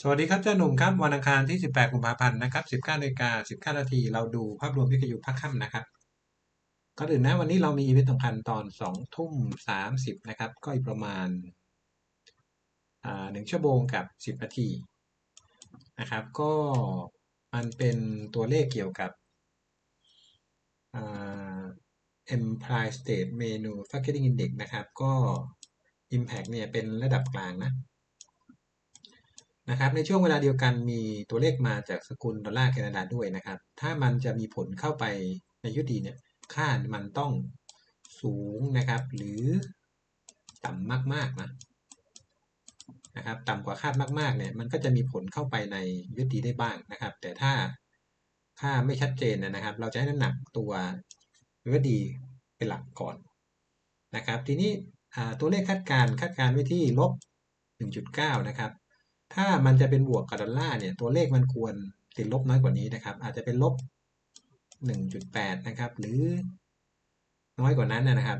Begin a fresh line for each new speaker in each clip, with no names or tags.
สวัสดีครับเจ้าหนุ่มครับวันอังคารที่ 18 กุมภาพันธ์นะครับ 19นาฬิกา19นาทีเราดูภาพรวมวิทยุภาคค่ำนะครับก่อนอื่นนะวันนี้เรามีอีเวนต์สำคัญตอน 2 ทุ่ม 30 นะครับ ก็อีกประมาณหนึ่งชั่วโมงกับ 10 นาทีนะครับ ก็มันเป็นตัวเลขเกี่ยวกับ Empire State Manufacturing Index นะครับ ก็ Impact เนี่ยเป็นระดับกลางนะ นะครับในช่วงเวลาเดียวกันมีตัวเลขมาจากสกุลดอลลาร์แคนาดาด้วยนะครับ ถ้ามันจะมีผลเข้าไปในยุดีเนี่ยค่ามันต้องสูงนะครับ หรือต่ำมากๆนะนะครับต่ำกว่าคาดมากๆเนี่ยมันก็จะมีผลเข้าไปในยุดีได้บ้างนะครับ แต่ถ้าค่าไม่ชัดเจนนะครับ เราจะให้น้ำหนักตัวยุดีเป็นหลักก่อนนะครับ ทีนี้ตัวเลขคาดการคาดการไว้ที่ลบ1.9 นะครับ ถ้ามันจะเป็นบวกกับดอลลาร์เนี่ยตัวเลขมันควรติดลบน้อยกว่านี้นะครับ อาจจะเป็นลบ 1.8 นะครับ หรือน้อยกว่านั้นนะครับ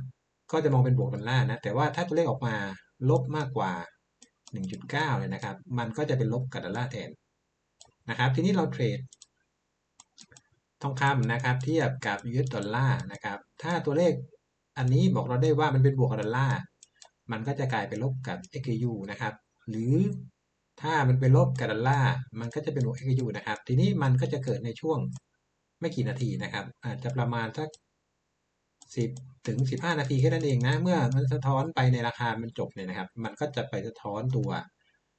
ก็จะมองเป็นบวกดอลลาร์นะ แต่ว่าถ้าตัวเลขออกมาลบมากกว่า 1.9 เลยนะครับ มันก็จะเป็นลบกับดอลลาร์แทนนะครับ ทีนี้เราเทรดทองคำนะครับ เทียบกับ US ดอลลาร์นะครับ ถ้าตัวเลขอันนี้บอกเราได้ว่ามันเป็นบวกกับดอลลาร์ มันก็จะกลายเป็นลบกับ XU นะครับ หรือ ถ้ามันเป็นลบกับดอลลาร์มันก็จะเป็นบวก XU นะครับ ทีนี้มันก็จะเกิดในช่วงไม่กี่นาทีนะครับ อาจจะประมาณสักสิบถึงสิบห้านาทีแค่นั้นเองนะ เมื่อมันสะท้อนไปในราคามันจบเนี่ยนะครับ มันก็จะไปสะท้อนตัว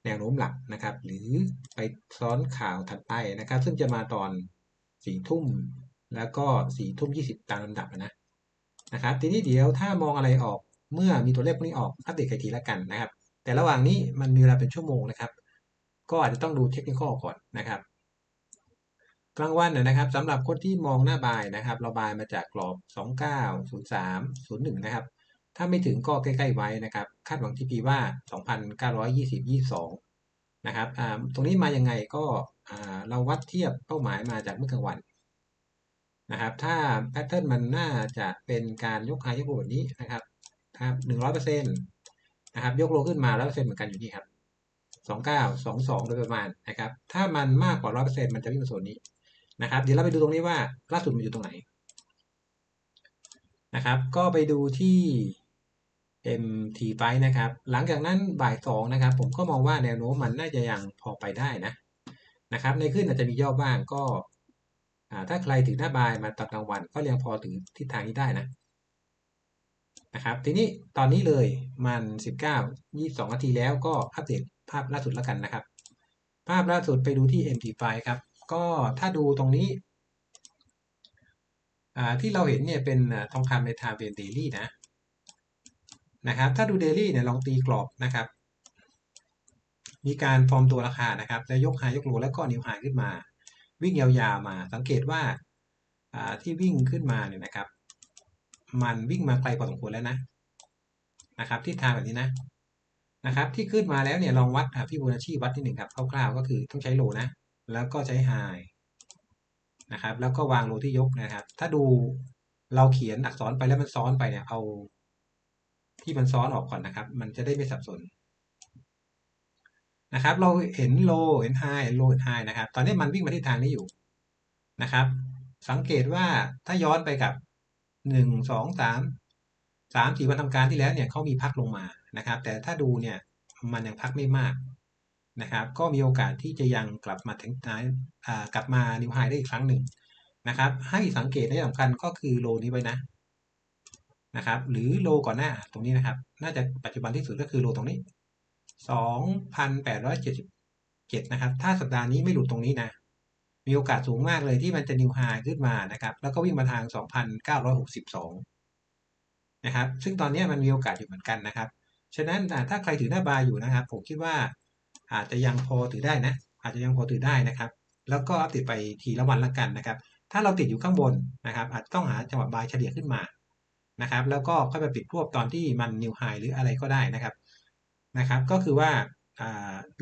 แนวโน้มหลักนะครับ หรือไปซ้อนข่าวถัดไปนะครับ ซึ่งจะมาตอนสี่ทุ่มแล้วก็สี่ทุ่มยี่สิบตามลำดับนะนะครับ ทีนี้เดี๋ยวถ้ามองอะไรออกเมื่อมีตัวเลขพวกนี้ออกอัปเดตใครทีละกันนะครับ แต่ระหว่างนี้มันมีเวลาเป็นชั่วโมงนะครับ ก็อาจจะต้องดูเทคนิคก่อนนะครับ กลางวันนะครับสำหรับคนที่มองหน้าบายนะครับเราบายมาจากกรอบ 29 03 01 นะครับ ถ้าไม่ถึงก็ใกล้ๆไว้นะครับ คาดหวังที่พีว่า 2,920 22 นะครับตรงนี้มายังไงก็เราวัดเทียบเป้าหมายมาจากเมื่อกลางวันนะครับ ถ้าแพทเทิร์นมันน่าจะเป็นการยกไฮยกโลแบบนี้นะครับครับ100%นะครับ ยกโลขึ้นมา100%เหมือนกันอยู่นี่ครับ สองเก้าสองสองโดยประมาณนะครับ ถ้ามันมากกว่าร้อยเปอร์เซ็นต์มันจะวิ่งมาโซนนี้นะครับ เดี๋ยวเราไปดูตรงนี้ว่าล่าสุดมันอยู่ตรงไหนนะครับ ก็ไปดูที่ MT ไฟนะครับ หลังจากนั้นบ่ายสองนะครับ ผมก็มองว่าแนวโน้มมันน่าจะยังพอไปได้นะนะครับ ในขึ้นอาจจะมีย่อบ้างก็ถ้าใครถือหน้าบายมาตอนกลางวันก็ยังพอถือทิศทางนี้ได้นะ นะครับ ทีนี้ตอนนี้เลยมัน 19 22นาทีแล้วก็อัปเดตภาพล่าสุดแล้วกันนะครับ ภาพล่าสุดไปดูที่ MT5 ครับ ก็ถ้าดูตรงนี้ที่เราเห็นเนี่ยเป็นทองคำในทางเป็นเดลี่นะนะครับถ้าดูเดลี่เนี่ยลองตีกรอบนะครับ มีการฟอร์มตัวราคานะครับแล้วยกไฮยกโลแล้วก็นิ้วไฮขึ้นมา วิ่งยาวๆมา สังเกตว่าที่วิ่งขึ้นมาเนี่ยนะครับ มันวิ่งมาไกลพอสมควรแล้วนะนะครับทิศทางแบบนี้นะนะครับ ที่ขึ้นมาแล้วเนี่ยลองวัดพี่บูนาชีวัดที่หนึ่งครับคร่าวๆก็คือต้องใช้โลนะ แล้วก็ใช้ไฮนะครับ แล้วก็วางโลที่ยกนะครับ ถ้าดูเราเขียนอักษรไปแล้วมันซ้อนไปเนี่ยเอา ที่มันซ้อนออกก่อนนะครับ มันจะได้ไม่สับสนนะครับ เราเห็นโลเห็นไฮเห็นโลเห็นไฮนะครับ ตอนนี้มันวิ่งมาที่ทางนี้อยู่นะครับ สังเกตว่าถ้าย้อนไปกับ หนึ่งสองสามสามสี่วันทำการที่แล้วเนี่ยเขามีพักลงมานะครับ แต่ถ้าดูเนี่ยมันยังพักไม่มากนะครับ ก็มีโอกาสที่จะยังกลับมาถึงกลับมานิวไฮได้อีกครั้งหนึ่งนะครับ ให้สังเกตในสำคัญก็คือโลนี้ไว้นะนะครับ หรือโลก่อนหน้าตรงนี้นะครับ น่าจะปัจจุบันที่สุดก็คือโลตรงนี้สองพันแปดร้อยเจ็ดสิบเจ็ดนะครับ ถ้าสัปดาห์นี้ไม่หลุดตรงนี้นะ มีโอกาสสูงมากเลยที่มันจะนิวไฮขึ้นมานะครับ แล้วก็วิ่งมาทางสองพันะครับ ซึ่งตอนนี้มันมีโอกาสอยู่เหมือนกันนะครับ ฉะนั้นถ้าใครถือหน้าบายอยู่นะครับ ผมคิดว่าอาจจะยังพอถือได้นะ อาจจะยังพอถือได้นะครับ แล้วก็อัปเดตไปทีละวันละกันนะครับ ถ้าเราติดอยู่ข้างบนนะครับ อาจต้องหาจังหวะบายเฉลี่ยขึ้นมานะครับ แล้วก็ค่อยไปปิดรวบตอนที่มันนิวไฮหรืออะไรก็ได้นะครับนะครับ ก็คือว่า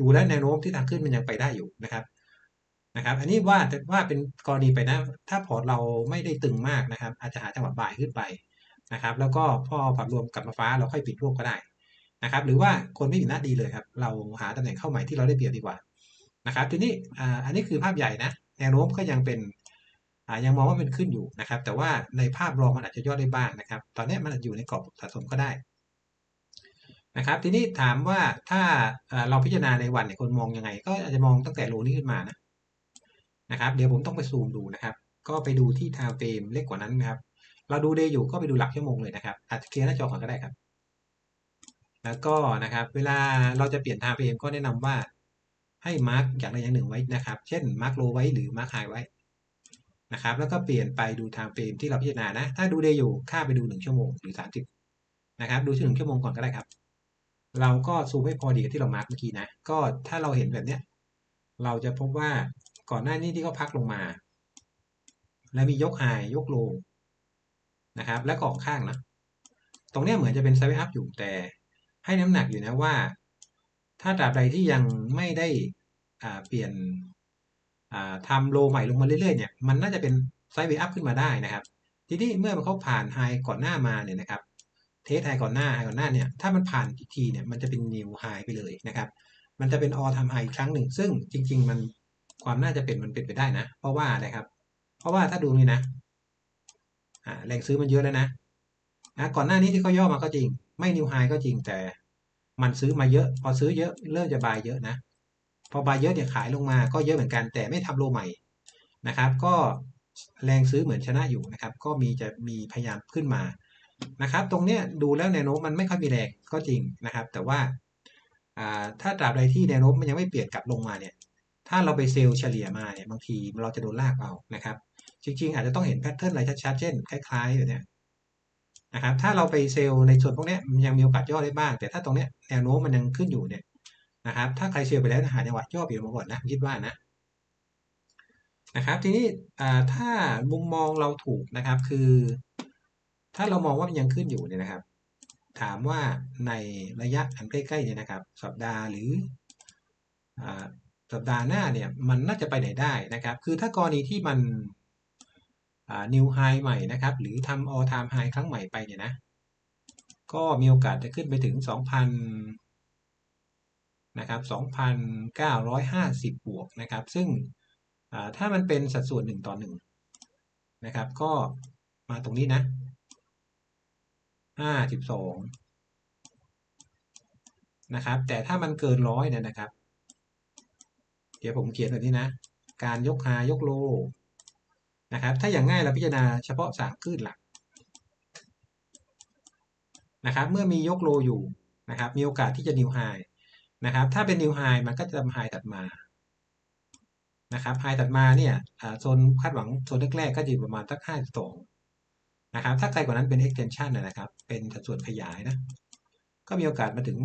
ดูแลแนวโน้มที่ทางขึ้นมันยังไปได้อยู่นะครับ นะครับ อันนี้ว่าว่าเป็นกรณีไปนะ ถ้าพอร์ตเราไม่ได้ตึงมากนะครับ อาจจะหาจังหวะบ่ายขึ้นไปนะครับ แล้วก็พอผับรวมกลับมาฟ้าเราค่อยปิดรวบก็ได้นะครับ หรือว่าคนไม่มีหน้าดีเลยครับ เราหาตำแหน่งเข้าใหม่ที่เราได้เปรียบดีกว่านะครับ ทีนี้อันนี้คือภาพใหญ่นะแนวโน้มก็ยังเป็นยังมองว่ามันขึ้นอยู่นะครับ แต่ว่าในภาพรวมมันอาจจะย่อได้บ้างนะครับ ตอนนี้มันอาจอยู่ในกรอบสะสมก็ได้นะครับทีนี้ถามว่าถ้าเราพิจารณาในวันเนี่ยคนมองยังไง ก็อาจจะมองตั้งแต่โลนี้ขึ้นมานะ นะครับ เดี๋ยวผมต้องไปซูมดูนะครับ ก็ไปดูที่ไทม์เฟรมเล็กกว่านั้นนะครับ เราดูเดย์อยู่ก็ไปดูหลักชั่วโมงเลยนะครับอาจจะเคลียร์หน้าจอก่อนก็ได้ครับ แล้วก็นะครับ เวลาเราจะเปลี่ยนไทม์เฟรมก็แนะนำว่าให้มาร์กอย่างใดอย่างหนึ่งไว้นะครับ เช่นมาร์กโลไว้หรือมาร์กไฮไว้นะครับ แล้วก็เปลี่ยนไปดูไทม์เฟรมที่เราพิจารณานะ ถ้าดูเดย์อยู่ค่าไปดูหนึ่งชั่วโมงหรือสามสิบนะครับ ดูชั่วหนึ่งชั่วโมงก่อนก็ได้ครับเราก็ซูมให้พอดีกับที่เรามาร์กเมื่อกี้นะ ก็ถ้าเราเห็นแบบเนี้ย เราจะพบว่า ก่อนหน้านี้ที่เขาพักลงมา แล้วมียกไฮยกโลนะครับ และกอข้างนะ ตรงนี้เหมือนจะเป็นไซด์อัพอยู่แต่ให้น้ำหนักอยู่นะว่า ถ้าตราบใดที่ยังไม่ได้เปลี่ยนทำโลใหม่ลงมาเรื่อยๆเนี่ยมันน่าจะเป็นไซด์เวอัพขึ้นมาได้นะครับ ทีนี้เมื่อมันเขาผ่านไฮก่อนหน้ามาเนี่ยนะครับเทสไฮก่อนหน้าไฮก่อนหน้าเนี่ยถ้ามันผ่านอีกทีเนี่ยมันจะเป็นนิวไฮไปเลยนะครับ มันจะเป็นออทำไฮอีกครั้งหนึ่ง ซึ่งจริง ๆ มัน ความน่าจะเป็นมันเป็นไปได้นะ เพราะว่าอะไรครับ เพราะว่าถ้าดูนี่นะแรงซื้อมันเยอะแล้วนะนะก่อนหน้านี้ที่เขาย่อมาก็จริง ไม่นิวไฮก็จริงแต่มันซื้อมาเยอะ พอซื้อเยอะเริ่มจะบายเยอะนะ พอบายเยอะเนี่ยขายลงมาก็เยอะเหมือนกัน แต่ไม่ทำโลใหม่นะครับ ก็แรงซื้อเหมือนชนะอยู่นะครับ ก็มีจะมีพยายามขึ้นมานะครับ ตรงเนี้ยดูแล้วแนวโน้มมันไม่ค่อยมีแรงก็จริงนะครับ แต่ว่าถ้าตราบใดที่แนวโน้มมันยังไม่เปลี่ยนกลับลงมาเนี่ย ถ้าเราไปเซลล์เฉลี่ยมาเนี่ยบางทีเราจะโดนลากเอานะครับ จริงๆ อาจจะต้องเห็นแพทเทิร์นอะไรชัดๆ เช่น คล้ายๆแบบนี้นะครับ ถ้าเราไปเซลล์ในส่วนพวกนี้มันยังมีโอกาสย่อได้บ้าง แต่ถ้าตรงเนี้ยแนวโน้มมันยังขึ้นอยู่เนี่ยนะครับ ถ้าใครเซลล์ไปแล้วหาจังหวะย่อเปลี่ยนมาก่อนนะคิดว่านะนะครับทีนี้ถ้ามุมมองเราถูกนะครับคือ ถ้าเรามองว่ามันยังขึ้นอยู่เนี่ยนะครับ ถามว่าในระยะอันใกล้ๆเนี่ยนะครับ สัปดาห์หรือ สัปดาห์หน้าเนี่ยมันน่าจะไปไหนได้นะครับ คือถ้ากรณีที่มันนิวไฮใหม่นะครับ หรือทำ all time high ครั้งใหม่ไปเนี่ยนะ ก็มีโอกาสจะขึ้นไปถึง 2,000นะครับ2,950 บวกนะครับ ซึ่งถ้ามันเป็นสัดส่วน 1 ต่อ 1 นะครับ ก็มาตรงนี้นะ 52 นะครับ แต่ถ้ามันเกินร้อยเนี่ยนะครับ เดี๋ยวผมเขียนแบบนี้นะ การยกหายกโลนะครับ ถ้าอย่างง่ายเราพิจารณาเฉพาะสามคลื่นหลักนะครับ เมื่อมียกโลอยู่นะครับ มีโอกาสที่จะนิวไฮนะครับ ถ้าเป็นนิวไฮมันก็จะทำไฮตัดมานะครับไฮตัดมาเนี่ยโซนคาดหวังโซนแรกๆก็อยู่ประมาณสักห้าสองนะครับ ถ้าไกลกว่านั้นเป็น extension นะครับ เป็นสัดส่วนขยายนะ ก็มีโอกาสมาถึง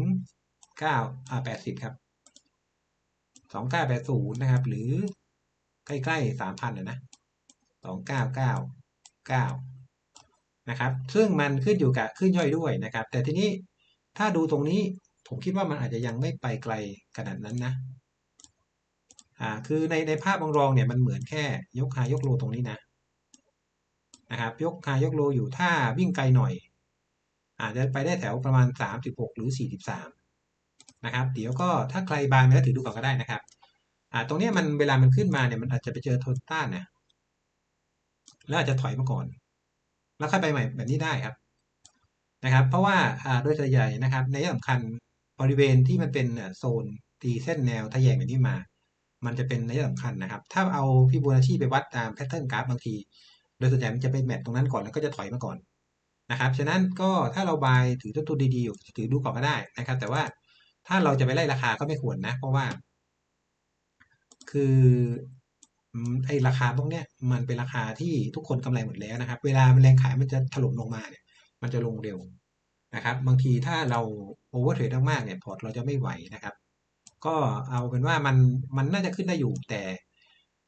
เก้าอ่าแปดสิบครับ สองเก้าแปดศูนย์นะครับ หรือใกล้ๆสามพันนะสองเก้าเก้าเก้านะครับซึ่งมันขึ้นอยู่กับขึ้นย่อยด้วยนะครับ แต่ทีนี้ถ้าดูตรงนี้ผมคิดว่ามันอาจจะยังไม่ไปไกลขนาดนั้นนะอ่าคือในในภาพบางรองเนี่ยมันเหมือนแค่ยกคายกโลตรงนี้นะนะครับยกคายกโลอยู่ถ้าวิ่งไกลหน่อย อาจจะไปได้แถวประมาณ 36 หรือ 43 นะครับ เดี๋ยวก็ถ้าใครบายมาแล้วถือดูก่อนก็ได้นะครับอ่าตรงนี้มันเวลามันขึ้นมาเนี่ยมันอาจจะไปเจอทนต้านนะแล้วอาจจะถอยมาก่อน แล้วค่อยไปใหม่แบบนี้ได้ครับนะครับ เพราะว่าโดยส่วนใหญ่นะครับ ในสำคัญบริเวณที่มันเป็นโซนตีเส้นแนวทะแยงแบบนี้มา มันจะเป็นในสำคัญนะครับ ถ้าเอาฟิโบนัชชีไปวัดตามแพทเทิร์นกราฟบางที โดยส่วนใหญ่มันจะเป็นแมทตรงนั้นก่อนแล้วก็จะถอยมาก่อนนะครับ ฉะนั้นก็ถ้าเราบายถือต้นทุนดีๆอยู่ถือดูก่อนก็ได้นะครับ แต่ว่า ถ้าเราจะไปไล่ราคาก็ไม่ควรนะ เพราะว่า คือไอราคาพวกเนี้ยมันเป็นราคาที่ทุกคนกำไรหมดแล้วนะครับ เวลามันแรงขายมันจะถล่มลงมาเนี่ยมันจะลงเร็วนะครับ บางทีถ้าเราโอเวอร์เทรดมากๆเนี่ยพอร์ตเราจะไม่ไหวนะครับ ก็เอาเป็นว่ามันมันน่าจะขึ้นได้อยู่แต่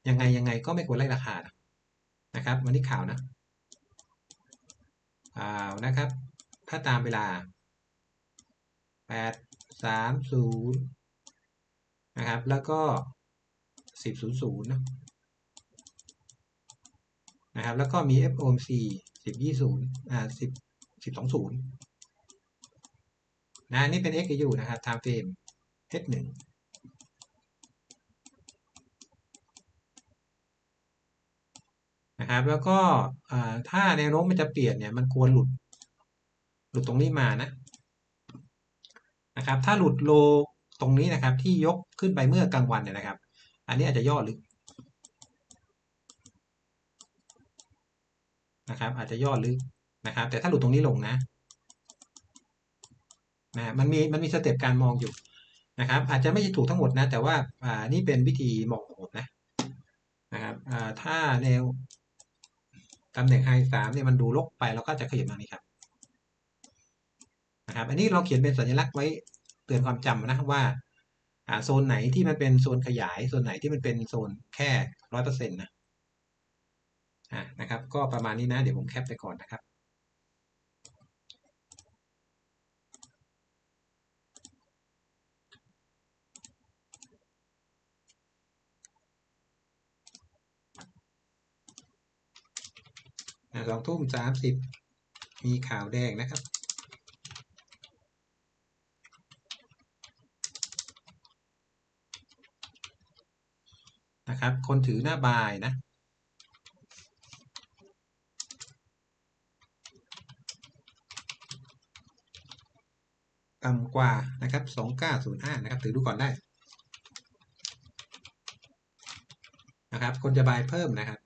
ยังไงยังไงก็ไม่ควรไล่ราคานะครับ วันนี้ข่าวนะข่าวนะครับ ถ้าตามเวลาแปด สามศูนย์นะครับ แล้วก็สิบศูนย์ศูนย์นะครับ แล้วก็มี FOMC สิบยี่ศูนย์อ่าสิบสิบสองศูนย์นะนี่เป็น XU นะครับ time frame H1 นะครับ แล้วก็ถ้าแนวโน้มมันจะเปลี่ยนเนี่ย มันควรหลุด หลุดตรงนี้มานะ นะครับ ถ้าหลุดโลตรงนี้นะครับ ที่ยกขึ้นไปเมื่อกลางวันเนี่ยนะครับ อันนี้อาจจะย่อลึกนะครับ อาจจะย่อลึกนะครับ แต่ถ้าหลุดตรงนี้ลงนะนะมันมีมันมีสเต็ปการมองอยู่นะครับ อาจจะไม่ถูกทั้งหมดนะ แต่ว่าอ่านี่เป็นวิธีมองของผมนะนะครับอ่าถ้าแนวตำแหน่งไฮสามเนี่ยมันดูลกไปเราก็จะขยับมานี้ครับ นะครับ อันนี้เราเขียนเป็นสัญลักษณ์ไว้เตือนความจำนะว่าโซนไหนที่มันเป็นโซนขยายโซนไหนที่มันเป็นโซนแค่ร้อยเปอร์เซ็นต์นะอ่านะครับ ก็ประมาณนี้นะ เดี๋ยวผมแคปไปก่อนนะครับสองทุ่มสามสิบมีข่าวแดงนะครับ นะครับ คนถือหน้าบายนะ ต่ำกว่านะครับสองเก้าศูนย์ห้านะครับ ถือดูก่อนได้นะครับ คนจะบายเพิ่มนะครับ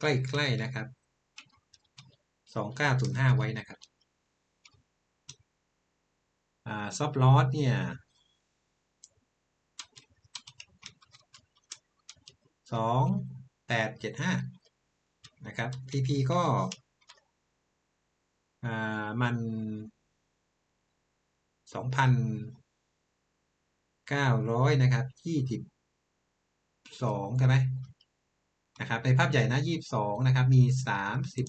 ใกล้ๆนะครับสองเก้าศูนย์ห้าไว้นะครับ อ่า ซับลอสเนี่ยสองแปดเจ็ดห้านะครับ TP ก็อ่ามันสองพันเก้าร้อยนะครับยี่สิบสองใช่ไหมนะครับในภาพใหญ่นะยี่สองนะครับ มีสามสิบ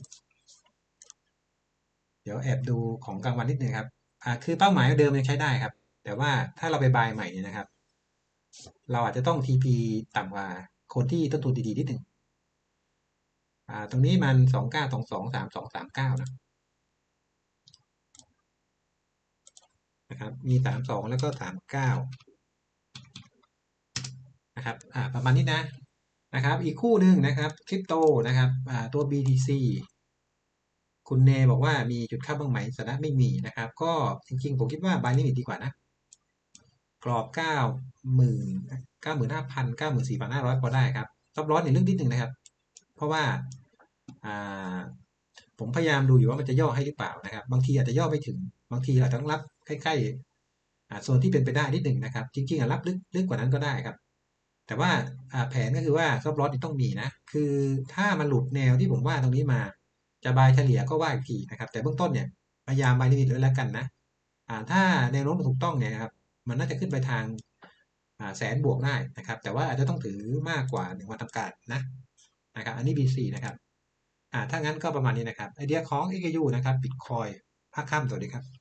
เดี๋ยวแอบดูของกลางวันนิดนึงครับ อ่าคือเป้าหมายเดิมยังใช้ได้ครับ แต่ว่าถ้าเราไปบายใหม่เนี่ยนะครับ เราอาจจะต้อง TP ต่ำกว่าคนที่ต้นทุนดีๆนิดหนึ่งอ่าตรงนี้มันสองเก้าสองสองสามสองสามเก้านะนะครับ มีสามสองแล้วก็สามเก้านะครับอ่าประมาณนี้นะนะครับ อีกคู่หนึ่งนะครับคริปโตนะครับอ่าตัว BTC คุณเนบอกว่ามีจุดค่าบ้างไหมสาระไม่มีนะครับ ก็จริงๆ ผมคิดว่าบายลิมิตดีกว่านะ กรอบเก้าหมื่นเก้าหมื่นห้าพันเก้าหมื่นสี่พันห้าร้อยพอได้ครับซับร้อนในเรื่องนิดหนึ่งนะครับ เพราะว่าผมพยายามดูอยู่ว่ามันจะย่อให้หรือเปล่านะครับ บางทีอาจจะย่อไม่ถึง บางทีอาจจะต้องรับใกล้ๆโซนที่เป็นไปได้นิดหนึ่งนะครับ จริงๆรับลึกลึกกว่านั้นก็ได้ครับ แต่ว่าแผนก็คือว่าซับลอสต้องมีนะ คือถ้ามันหลุดแนวที่ผมว่าตรงนี้มา จะบายเฉลี่ยก็ว่าอีกทีนะครับ แต่เบื้องต้นเนี่ยพยายามบายลิมิตเลยแล้วกันนะถ้าแนวโน้มถูกต้องเนี่ยครับมันน่าจะขึ้นไปทางแสนบวกได้นะครับ แต่ว่าอาจจะต้องถือมากกว่าหนึ่งวันทำการนะนะครับ อันนี้ B4 นะครับถ้างั้นก็ประมาณนี้นะครับไอเดียของ EKU นะครับบิตคอยภาคค่ำสวัสดีครับ